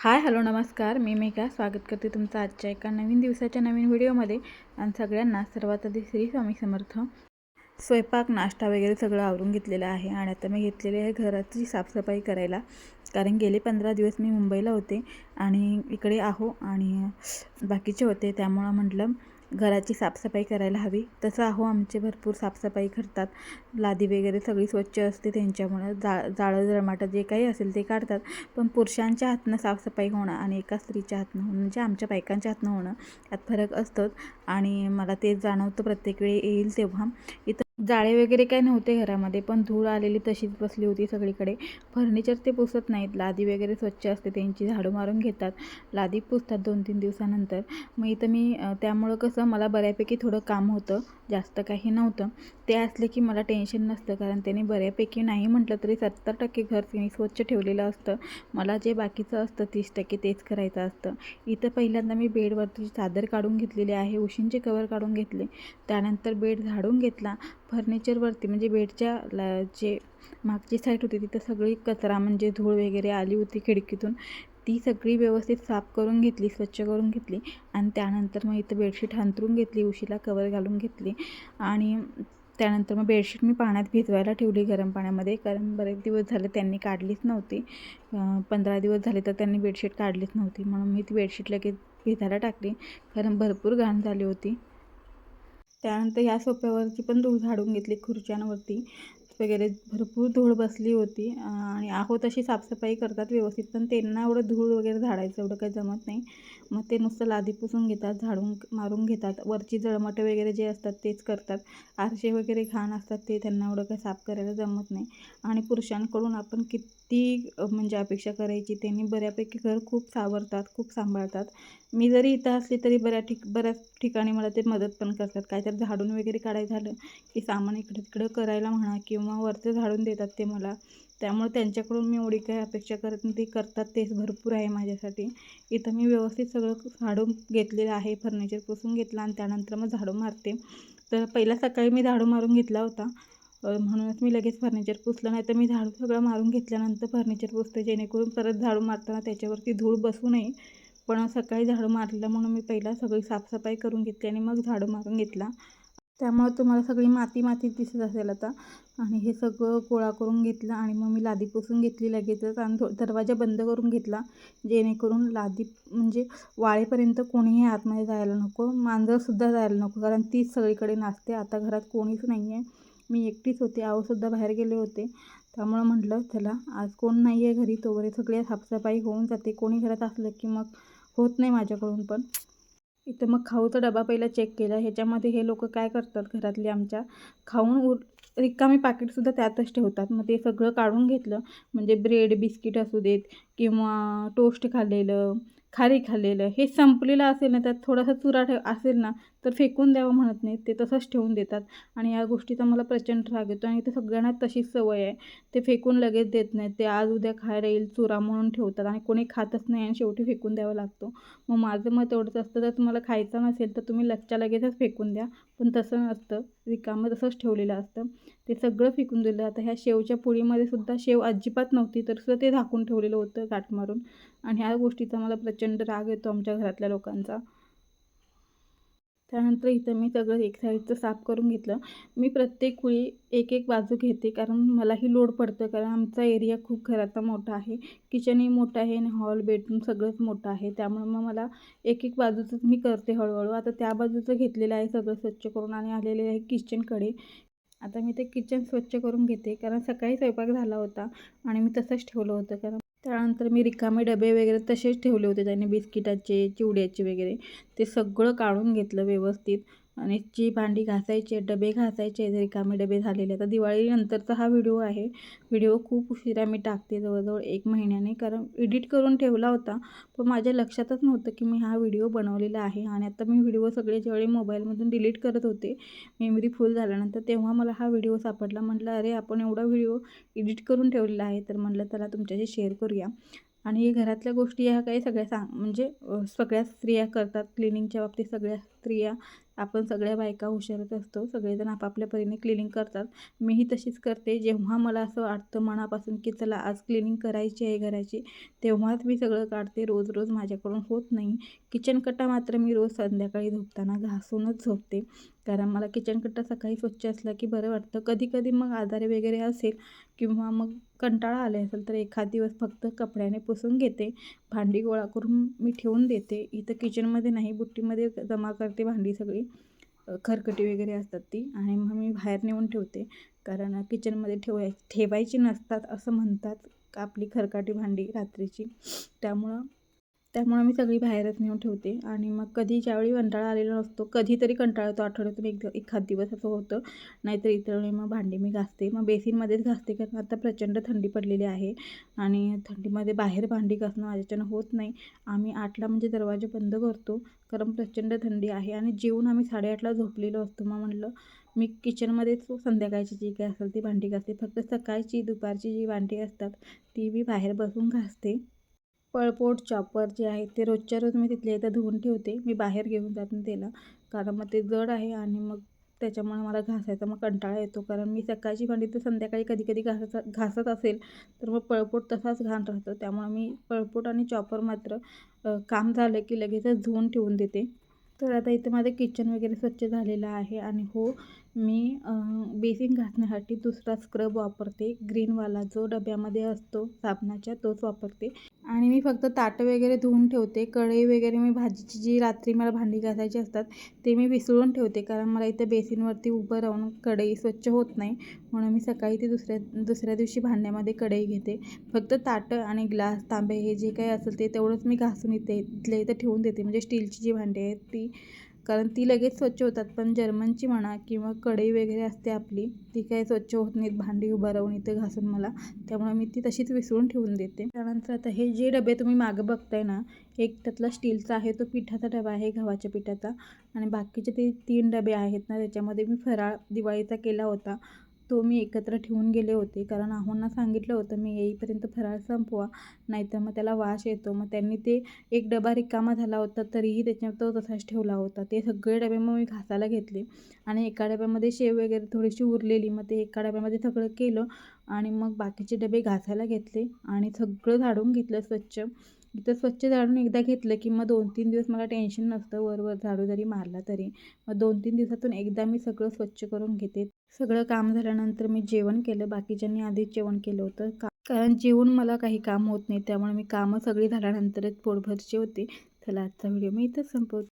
Hi hello नमस्कार. मी मेघा. स्वागत करते तुमचं आजच्या एका नवीन दिवसाच्या नवीन व्हिडिओमध्ये. आणि सगळ्यांना सर्वात आधी श्री स्वामी समर्थ. स्वयंपाक नाश्ता वगैरे सगळं आवरून घेतलेलं आहे. आणि आता मी घेतलेली आहे घराची साफसफाई करायला. कारण गेले पंधरा दिवस मी मुंबईला होते आणि इकडे आहो आणि बाकीचे होते. त्यामुळं म्हटलं घराची साफसफाई करायला हवी. तसं अहो आमचे भरपूर साफसफाई करतात. लादी वगैरे सगळी स्वच्छ असते त्यांच्यामुळं. जा जाळं जळमाटं जे काही असेल ते काढतात. पण पुरुषांच्या हातनं साफसफाई होणं आणि एका स्त्रीच्या हातनं होणं म्हणजे आमच्या बायकांच्या हातनं होणं यात फरक असतोच. आणि मला ते जाणवतं प्रत्येक वेळी येईल तेव्हा. इथं जाळे वगैरे काय नव्हते घरामध्ये पण धूळ आलेली तशीच बसली होती सगळीकडे. फर्निचर ते पुसत नाहीत. लादी वगैरे स्वच्छ असते त्यांची झाडू मारून घेतात. लादी पुसतात दोन तीन दिवसानंतर. मग इथं मी त्यामुळं कसं मला बऱ्यापैकी थोडं काम होतं जास्त काही नव्हतं. ते असले की मला टेन्शन नसतं कारण त्याने बऱ्यापैकी नाही म्हटलं तरी सत्तर टक्के घर तिने स्वच्छ ठेवलेलं असतं. मला जे बाकीचं असतं तीस टक्के तेच करायचं असतं. इथं पहिल्यांदा मी बेडवरती चादर काढून घेतलेली आहे उशींचे कवर काढून घेतले. त्यानंतर बेड झाडून घेतला. फर्निचरवरती म्हणजे बेडच्या ला जे मागची साईड होती तिथं सगळी कचरा म्हणजे धूळ वगैरे आली होती खिडकीतून. ती सगळी व्यवस्थित साफ करून घेतली स्वच्छ करून घेतली आणि त्यानंतर मग इथं बेडशीट अंथरून घेतली उशीला कवर घालून घेतली आणि त्यानंतर मग बेडशीट मी पाण्यात भिजवायला ठेवली गरम पाण्यामध्ये. कारण बरेच दिवस झाले त्यांनी काढलीच नव्हती. पंधरा दिवस झाले तर त्यांनी बेडशीट काढलीच नव्हती. म्हणून मी ती बेडशीट लगेच भिजायला टाकली. कारण भरपूर घाण झाली होती. त्यानंतर ह्या सोप्यावरची पण धूळ झाडून घेतली खुर्च्यांवरती. वगैरे भरपूर धूळ बसली होती. आणि आहो तशी साफसफाई करतात व्यवस्थित पण त्यांना एवढं धूळ वगैरे झाडायचं एवढं काही जमत नाही. मग ते नुसतं लादी पुसून घेतात झाडून मारून घेतात. वरची जळमटं वगैरे जे असतात तेच करतात. आरसे वगैरे घाण असतात ते त्यांना एवढं काही साफ करायला जमत नाही. आणि पुरुषांकडून आपण किती म्हणजे अपेक्षा करायची त्यांनी बऱ्यापैकी घर खूप सावरतात खूप सांभाळतात. मी जरी इथं असली तरी बऱ्या ठिक बऱ्याच ठिकाणी मला ते मदत पण करतात. काहीतरी झाडून वगैरे काढायचं झालं की सामान इकडं तिकडं करायला म्हणा किंवा वरचं झाडून देतात ते मला. त्यामुळे त्यांच्याकडून मी एवढी काही अपेक्षा करत नाही. ते करतात तेच भरपूर आहे माझ्यासाठी. इथं मी व्यवस्थित सगळं झाडून घेतलेलं आहे फर्निचर पुसून घेतलं आणि त्यानंतर मग झाडू मारते. तर पहिला सकाळी मी झाडू मारून घेतला होता. म्हणूनच मी लगेच फर्निचर पुसलं. नाही तर मी झाडू सगळं मारून घेतल्यानंतर फर्निचर पुसते जेणेकरून परत झाडू मारताना त्याच्यावरती धूळ बसू नये. पण सकाळी झाडू मारलं म्हणून मी पहिला सगळी साफसफाई करून घेतली आणि मग झाडू मारून घेतला. त्यामुळे तुम्हाला सगळी माती माती दिसत असेल आता. आणि हे सगळं गोळा करून घेतलं आणि मग मी लादी पुसून घेतली लगेचच आणि दरवाजा बंद करून घेतला. जेणेकरून लादी म्हणजे वाळेपर्यंत कोणीही आतमध्ये जायला नको मांजरसुद्धा जायला नको कारण तीच सगळीकडे नाचते आता घरात कोणीच नाही आहे मी एकटीच होते आवसुद्धा बाहेर गेले होते. त्यामुळं म्हटलं चला आज कोण नाही आहे घरी तोवर सगळी साफसफाई होऊन जाते. कोणी घरात असलं की मग होत नाही माझ्याकडून पण. इथं मग खाऊचा डबा पहिला चेक केला. ह्याच्यामध्ये हे लोक काय करतात घरातले आमच्या? खाऊन उर रिकामी पाकिटसुद्धा त्यातच ठेवतात. मग ते सगळं काढून घेतलं. म्हणजे ब्रेड बिस्किट असू देत किंवा टोस्ट खाल्लेलं खारी खाल्लेलं हे संपलेलं असेल ना त्यात थोडासा चुरा ठेव असेल ना तर फेकून द्यावं म्हणत नाहीत ते तसंच ठेवून देतात. आणि या गोष्टीचा मला प्रचंड राग येतो आणि ते सगळ्यांना तशीच सवय आहे. ते फेकून लगेच देत नाहीत. ते आज उद्या खायला येईल चुरा म्हणून ठेवतात आणि कोणी खातच नाही आणि शेवटी फेकून द्यावा लागतो. मग माझं मत एवढंच असतं जर तुम्हाला खायचं नसेल तर तुम्ही लच्च्या लगेचच फेकून द्या. पण तसं नसतं. रिकामं तसंच ठेवलेलं असतं. ते सगळं फेकून दिलं. आता ह्या शेवच्या पोळीमध्ये सुद्धा शेव अजिबात नव्हती तर सुद्धा ते झाकून ठेवलेलं होतं गाठ मारून. आणि ह्या गोष्टीचा मला प्रचंड राग येतो आमच्या घरातल्या लोकांचा. त्यानंतर इथं मी सगळं एक साईडचं साफ करून घेतलं. मी प्रत्येक वेळी एक एक बाजू घेते कारण मलाही लोड पडतं कारण आमचा एरिया खूप घराचा मोठा आहे. किचनही मोठं आहे आणि हॉल बेडरूम सगळंच मोठं आहे. त्यामुळे मग मला एक एक बाजूचंच मी करते हळूहळू. आता त्या बाजूचं घेतलेलं आहे सगळं स्वच्छ करून आणि आलेले आहे किचनकडे. आता मी ते किचन स्वच्छ करून घेते कारण सकाळी स्वयंपाक झाला होता आणि मी तसंच ठेवलं होतं कारण त्यानंतर मी रिकामे डबे वगैरे तसेच ठेवले होते. त्याने बिस्किटाचे चिवड्याचे वगैरे ते सगळं काढून घेतलं व्यवस्थित. आणि जी भांडी घासायचे डबे घासायचे रिकामे डबे झालेले आता दिवाळीनंतरचा हा व्हिडिओ आहे. व्हिडिओ खूप उशिरा मी टाकते जवळजवळ एक महिन्याने. कारण एडिट करून ठेवला होता पण माझ्या लक्षातच नव्हतं की मी हा व्हिडिओ बनवलेला आहे. आणि आता मी व्हिडिओ सगळे ज्यावेळी मोबाईलमधून डिलीट करत होते मेमरी फुल झाल्यानंतर तेव्हा मला हा व्हिडिओ सापडला. म्हटलं अरे आपण एवढा व्हिडिओ एडिट करून ठेवलेला आहे. तर म्हटलं त्याला तुमच्याशी शेअर करूया. आणि घरातल्या गोष्टी ह्या काही सगळ्या सांग म्हणजे सगळ्या स्त्रिया करतात. क्लिनिंगच्या बाबतीत सगळ्या स्त्रिया आपण सगळ्या बायका हुशारच असतो. सगळेजण आपापल्या परीने क्लिनिंग करतात. मीही तशीच करते. जेव्हा मला असं वाटतं मनापासून की चला आज क्लिनिंग करायची आहे घराची तेव्हाच मी सगळं काढते. रोज रोज माझ्याकडून होत नाही. किचन कट्टा मात्र मी रोज संध्याकाळी झोपताना घासूनच झोपते. कारण मला किचन कट्टा सकाळी स्वच्छ असला की बरं वाटतं. कधी कधी मग आजारी वगैरे असेल किंवा मग कंटाळा आले असेल तर एखाद दिवस फक्त कपड्याने पुसून घेते. भांडी गोळा करून मी ठेवून देते. इथं किचनमध्ये नाही बुट्टीमध्ये जमा करते भांडी सगळी. खरकटी वगैरे असतात ती आणि मग मी बाहेर नेऊन ठेवते. कारण किचनमध्ये ठेवाय ठेवायची नसतात असं म्हणतात का आपली खरकाटी भांडी रात्रीची. त्यामुळं त्यामुळं मी सगळी बाहेरच नेऊन ठेवते. आणि मग कधी ज्यावेळी कंटाळा आलेला नसतो कधीतरी कंटाळा येतो. आठवड्यातून एक एखाद दिवस असं होतं. नाहीतर इतर वेळी मग भांडी मी घासते. मग बेसिनमध्येच घासते कारण आता प्रचंड थंडी पडलेली आहे. आणि थंडीमध्ये बाहेर भांडी घासणं माझ्याच्यानं होत नाही. आम्ही आठला म्हणजे दरवाजा बंद करतो. कारण प्रचंड थंडी आहे. आणि जेवून आम्ही साडेआठला झोपलेलो असतो. मग म्हटलं मी किचनमध्येच संध्याकाळची जी काही असेल ती भांडी घासते. फक्त सकाळची दुपारची जी भांडी असतात ती मी बाहेर बसून घासते. पळपोट चॉपर जे आहे ते रोजच्या रोज मी तिथल्या इथं धुवून ठेवते. मी बाहेर घेऊन जात नाही त्याला. कारण मग ते जड आहे आणि मग त्याच्यामुळे मला घासायचा मग कंटाळा येतो. कारण मी सकाळची भांडी तर संध्याकाळी कधी कधी घासा घासत असेल तर मग पळपोट तसाच घाण राहतो. त्यामुळे मी पळपोट आणि चॉपर मात्र काम झालं की लगेचच धुवून ठेवून देते. तर आता इथं माझं किचन वगैरे स्वच्छ झालेलं आहे आणि हो मी बेसिन घासण्यासाठी दुसरा स्क्रब वापरते. ग्रीनवाला जो डब्यामध्ये असतो साबणाच्या तोच वापरते. आणि मी फक्त ताटं वगैरे धुवून ठेवते. कढई वगैरे मी भाजीची जी रात्री मला भांडी घासायची असतात ते मी विसळून ठेवते. कारण मला इथं बेसिनवरती उभं राहून कढई स्वच्छ होत नाही. म्हणून मी सकाळी ती दुसऱ्या दुसऱ्या दिवशी भांड्यामध्ये कढई घेते. फक्त ताटं आणि ग्लास तांबे हे जे काही असेल ते तेवढंच मी घासून इथे इथल्या इथं ठेवून देते. म्हणजे स्टीलची जी भांडी आहेत ती. कारण ती लगेच स्वच्छ होतात. पण जर्मनची म्हणा किंवा कढई वगैरे असते आपली ती काही स्वच्छ होत नाहीत. भांडी उभं राहून इथे घासून मला. त्यामुळे मी ती तशीच विसरून ठेवून देते. त्यानंतर आता हे जे डबे तुम्ही मागं बघताय ना एक त्यातला स्टीलचा आहे तो पिठाचा डबा आहे गव्हाच्या पिठाचा. आणि बाकीचे ते तीन डबे आहेत ना त्याच्यामध्ये मी फराळ दिवाळीचा केला होता. तो मी एकत्र ठेवून गेले होते. कारण आहोंना सांगितलं होतं मी येईपर्यंत फराळ संपवा नाहीतर मग त्याला वास येतो. मग त्यांनी ते एक डबा रिकामा झाला होता तरीही त्याच्यावर तो तसाच ठेवला होता. ते सगळे डबे मग मी घासायला घेतले आणि एका डब्यामध्ये शेव वगैरे थोडीशी उरलेली. मग ते एका डब्यामध्ये सगळं केलं आणि मग बाकीचे डबे घासायला घेतले आणि सगळं झाडून घेतलं स्वच्छ. इथं स्वच्छ झाडून एकदा घेतलं की मग दोन तीन दिवस मला टेन्शन नसतं वरवर झाडू जरी मारला तरी. मग दोन तीन दिवसातून एकदा मी सगळं स्वच्छ करून घेते. सगळं काम झाल्यानंतर मी जेवण केलं. बाकीच्यांनी आधीच जेवण केलं होतं. का कारण जेवण मला काही काम होत नाही. त्यामुळे मी कामं सगळी झाल्यानंतरच पोटभरचे होते. चला आजचा व्हिडिओ मी इथंच संपवते.